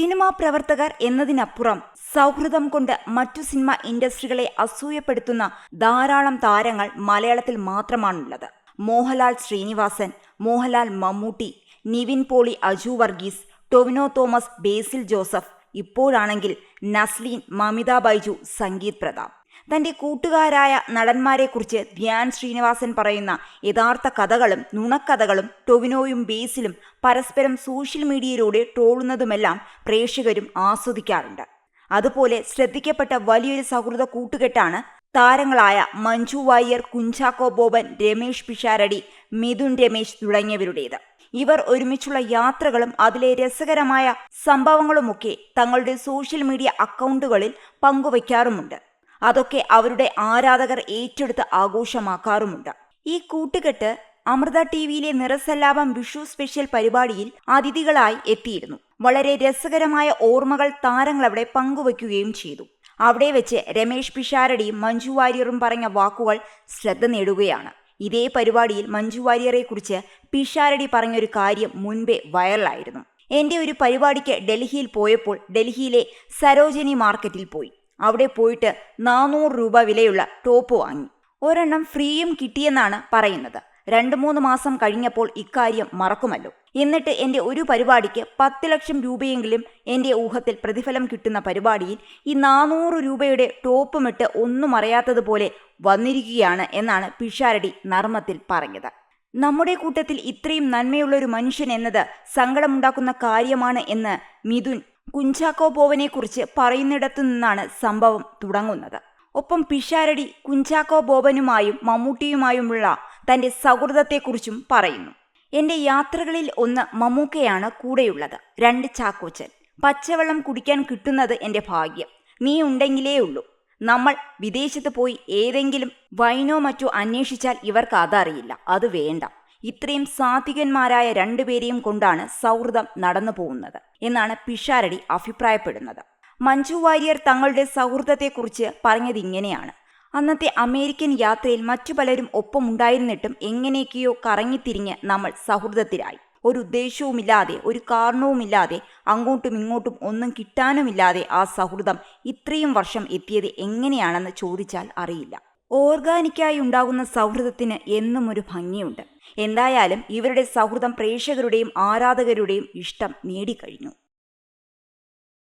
Cinema പ്രവർത്തകർ എന്നതിനപ്പുറം സൗഹൃദം കൊണ്ട് മറ്റു സിനിമ ഇൻഡസ്ട്രികളെ അസൂയപ്പെടുത്തുന്ന ധാരാളം താരങ്ങൾ മലയാളത്തിൽ മാത്രമാണുള്ളത്. മോഹൻലാൽ ശ്രീനിവാസൻ മോഹൻലാൽ മമ്മൂട്ടി നിവിൻ പോളി അജു വർഗീസ് ടൊവിനോ തോമസ് ബേസിൽ ജോസഫ് ഇപ്പോഴാണെങ്കിൽ നസ്ലീൻ മമിത ബൈജു സംഗീത് പ്രതാപ്. തന്റെ കൂട്ടുകാരായ നടന്മാരെക്കുറിച്ച് ധ്യാൻ ശ്രീനിവാസൻ പറയുന്ന യഥാർത്ഥ കഥകളും നുണക്കഥകളും ടൊവിനോയും ബേസിലും പരസ്പരം സോഷ്യൽ മീഡിയയിലൂടെ ട്രോളുന്നതുമെല്ലാം പ്രേക്ഷകരും ആസ്വദിക്കാറുണ്ട്. അതുപോലെ ശ്രദ്ധിക്കപ്പെട്ട വലിയൊരു സൗഹൃദ കൂട്ടുകെട്ടാണ് താരങ്ങളായ മഞ്ജു വാര്യർ കുഞ്ചാക്കോ ബോബൻ രമേഷ് പിഷാരടി മിഥുൻ രമേശ് തുടങ്ങിയവരുടേത്. ഇവർ ഒരുമിച്ചുള്ള യാത്രകളും അതിലെ രസകരമായ സംഭവങ്ങളുമൊക്കെ തങ്ങളുടെ സോഷ്യൽ മീഡിയ അക്കൗണ്ടുകളിൽ പങ്കുവയ്ക്കാറുമുണ്ട്. അതൊക്കെ അവരുടെ ആരാധകർ ഏറ്റെടുത്ത് ആഘോഷമാക്കാറുമുണ്ട്. ഈ കൂട്ടുകെട്ട് അമൃത ടി വിയിലെ നിറസല്ലാപം വിഷു സ്പെഷ്യൽ പരിപാടിയിൽ അതിഥികളായി എത്തിയിരുന്നു. വളരെ രസകരമായ ഓർമ്മകൾ താരങ്ങൾ അവിടെ പങ്കുവയ്ക്കുകയും ചെയ്തു. അവിടെ വെച്ച് രമേഷ് പിഷാരടിയും മഞ്ജു വാര്യറും പറഞ്ഞ വാക്കുകൾ ശ്രദ്ധ നേടുകയാണ്. ഇതേ പരിപാടിയിൽ മഞ്ജു വാര്യരെക്കുറിച്ച് പിഷാരടി പറഞ്ഞൊരു കാര്യം മുൻപേ വൈറലായിരുന്നു. എന്റെ ഒരു പരിപാടിക്ക് ഡൽഹിയിൽ പോയപ്പോൾ ഡൽഹിയിലെ സരോജിനി മാർക്കറ്റിൽ പോയി. അവിടെ പോയിട്ട് നാനൂറ് രൂപ വിലയുള്ള ടോപ്പ് വാങ്ങി. ഒരെണ്ണം ഫ്രീയും കിട്ടിയെന്നാണ് പറയുന്നത്. രണ്ട് മൂന്ന് മാസം കഴിഞ്ഞപ്പോൾ ഇക്കാര്യം മറക്കുമല്ലോ. എന്നിട്ട് എന്റെ ഒരു പരിപാടിക്ക് പത്ത് ലക്ഷം രൂപയെങ്കിലും എന്റെ ഊഹത്തിൽ പ്രതിഫലം കിട്ടുന്ന പരിപാടിയിൽ ഈ നാനൂറ് രൂപയുടെ ടോപ്പുമിട്ട് ഒന്നും അറിയാത്തതുപോലെ വന്നിരിക്കുകയാണ് എന്നാണ് പിഷാരടി നർമ്മത്തിൽ പറഞ്ഞത്. നമ്മുടെ കൂട്ടത്തിൽ ഇത്രയും നന്മയുള്ള ഒരു മനുഷ്യൻ എന്നത് സങ്കടമുണ്ടാക്കുന്ന കാര്യമാണ് എന്ന് മിഥുൻ കുഞ്ചാക്കോ ബോബനെക്കുറിച്ച് പറയുന്നിടത്തു നിന്നാണ് സംഭവം തുടങ്ങുന്നത്. ഒപ്പം പിഷാരടി കുഞ്ചാക്കോ ബോബനുമായും മമ്മൂട്ടിയുമായുമുള്ള തന്റെ സൗഹൃദത്തെക്കുറിച്ചും പറയുന്നു. എന്റെ യാത്രകളിൽ ഒന്ന് മമ്മൂക്കയാണ് കൂടെയുള്ളത്. രണ്ട് ചാക്കോച്ചൻ. പച്ചവെള്ളം കുടിക്കാൻ കിട്ടുന്നത് എന്റെ ഭാഗ്യം. നീ ഉണ്ടെങ്കിലേ ഉള്ളൂ. നമ്മൾ വിദേശത്ത് പോയി ഏതെങ്കിലും വൈനോ മറ്റോ അന്വേഷിച്ചാൽ ഇവർക്ക് അതറിയില്ല അത് വേണ്ട. ഇത്രയും സാധികന്മാരായ രണ്ടുപേരെയും കൊണ്ടാണ് സൗഹൃദം നടന്നു പോകുന്നത് എന്നാണ് പിഷാരടി അഭിപ്രായപ്പെടുന്നത്. മഞ്ജു വാര്യർ തങ്ങളുടെ സൗഹൃദത്തെക്കുറിച്ച് പറഞ്ഞത് ഇങ്ങനെയാണ്. അന്നത്തെ അമേരിക്കൻ യാത്രയിൽ മറ്റു പലരും ഒപ്പമുണ്ടായിരുന്നിട്ടും എങ്ങനെയൊക്കെയോ കറങ്ങിത്തിരിഞ്ഞ് നമ്മൾ സൗഹൃദത്തിലായി. ഒരു ഉദ്ദേശവുമില്ലാതെ ഒരു കാരണവുമില്ലാതെ അങ്ങോട്ടും ഇങ്ങോട്ടും ഒന്നും കിട്ടാനുമില്ലാതെ ആ സൗഹൃദം ഇത്രയും വർഷം എത്തിയത് എങ്ങനെയാണെന്ന് ചോദിച്ചാൽ അറിയില്ല. ഓർഗാനിക്കായി ഉണ്ടാകുന്ന സൗഹൃദത്തിന് എന്നും ഒരു ഭംഗിയുണ്ട്. എന്തായാലും ഇവരുടെ സൗഹൃദം പ്രേക്ഷകരുടെയും ആരാധകരുടെയും ഇഷ്ടം നേടിക്കഴിഞ്ഞു.